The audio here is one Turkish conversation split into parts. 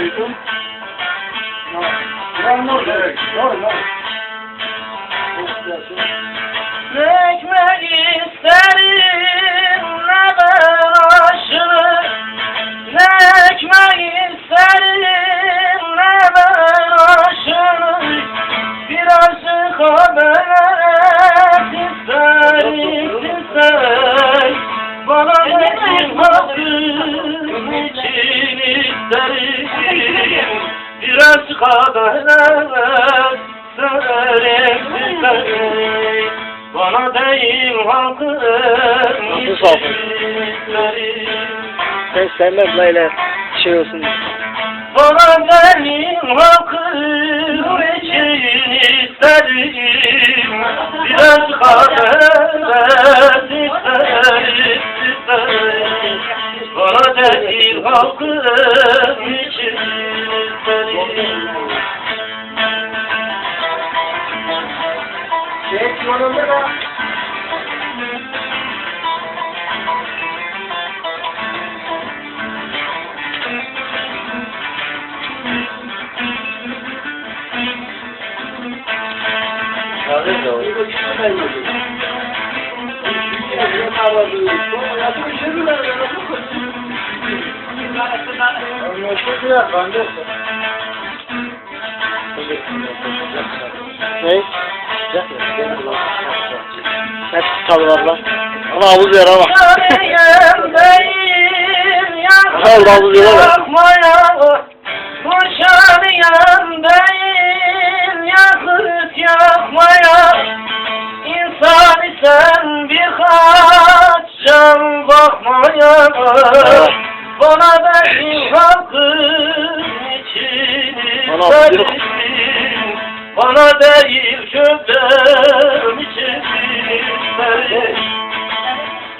duydum. Ben ne oldu? Değil hakkım Nasıl isterim Sen sevmez böyle şey olsun. bana benim hakkım için isterim Biraz haber isterim isterim Bana değil hakkım için isterim Geç yolunda da. Kahve de o. Ne? Hep çalıyorlar. Ama havuz yer ama. Al, al, yola. Boşanıyan Bana benim hakkım için Bana bir- isterim Bana değil köpem için isterim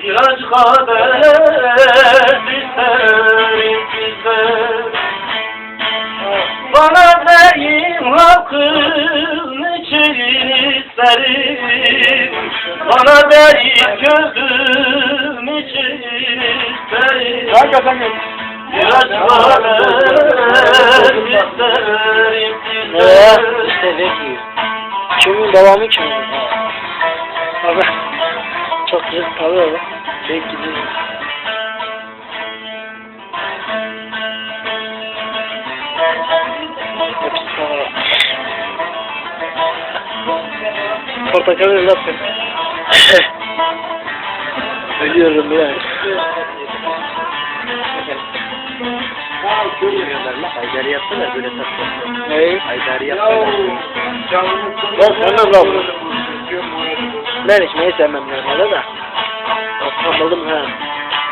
İlaç kadar isterim isterim Bana benim hakkım için isterim. Bana değil gözüm için isterim işte ne ki? Kimin devamı kimin? Abi çok güzel tabii öyle. Şey gidiyor. Hepsi sana. Portakal evlat. Ölüyorum ya. Haydari yapsana böyle tatlı. Ne? Haydari Ben sevmem lan bunu. Ben içmeyi sevmem normalde de. Anladım ha.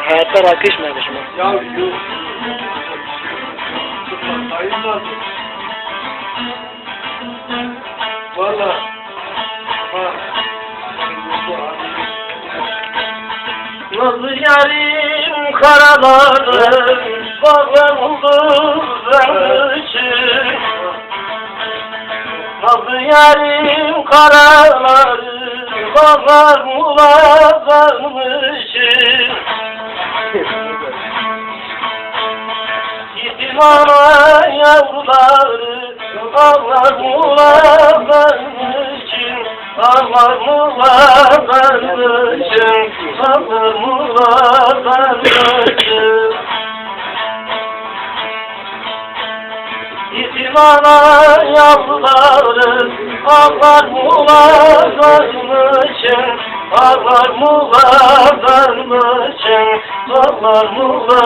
Hayatta rakı içmemişim. Ya şu sayılmaz. Valla. Ha. Nazlı yarim karalarım Bağlar oldu benim için Nazlı yarim karalarım Bağlar mulazarmışım Yetim ana yavruları mulazarmışım Ağlar mulazarmışım Ağlar mulazarmışım Yetim ana yavruları Ağlar mulazarmışım Ağlar mulazarmışım Ağlar mulazarmışım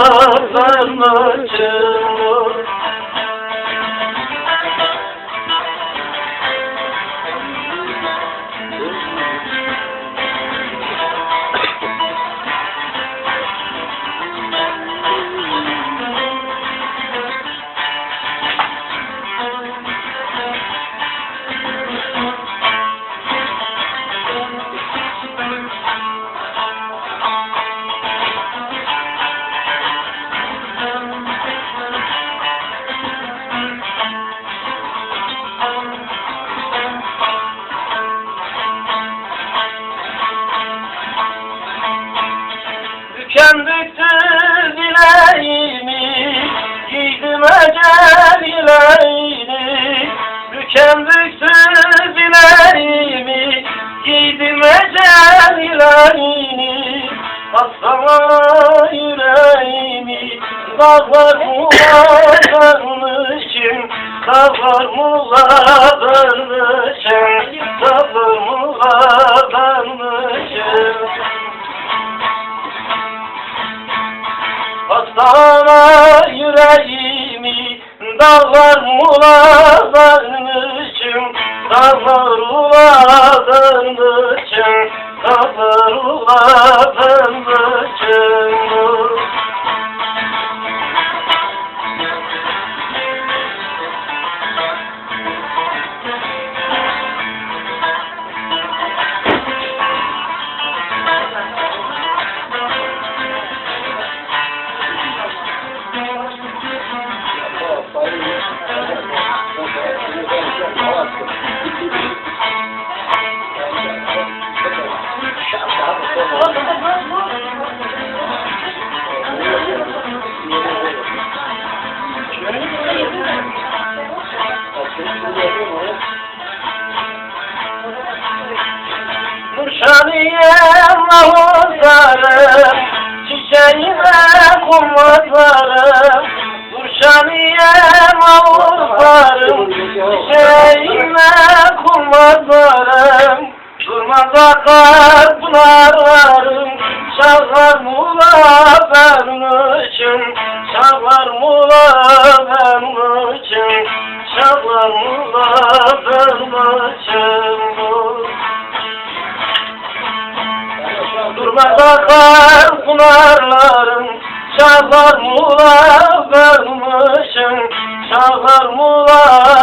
muğladanmışım Dağlar muğladanmışım Hastana yüreğimi Dağlar uladanmışım Dağlar uladanmışım Dağlar uladanmışım Nurşaniye mahuzlarım Çiçeğime kumlarım Nurşaniye mahuzlarım Çiçeğime kumlarım Durmaz akar pınarlarım Şahlar mula vermişim Şahlar mula vermişim Şahlar mula vermişim Durmaz akar pınarlarım Şahlar mula vermişim Şahlar mula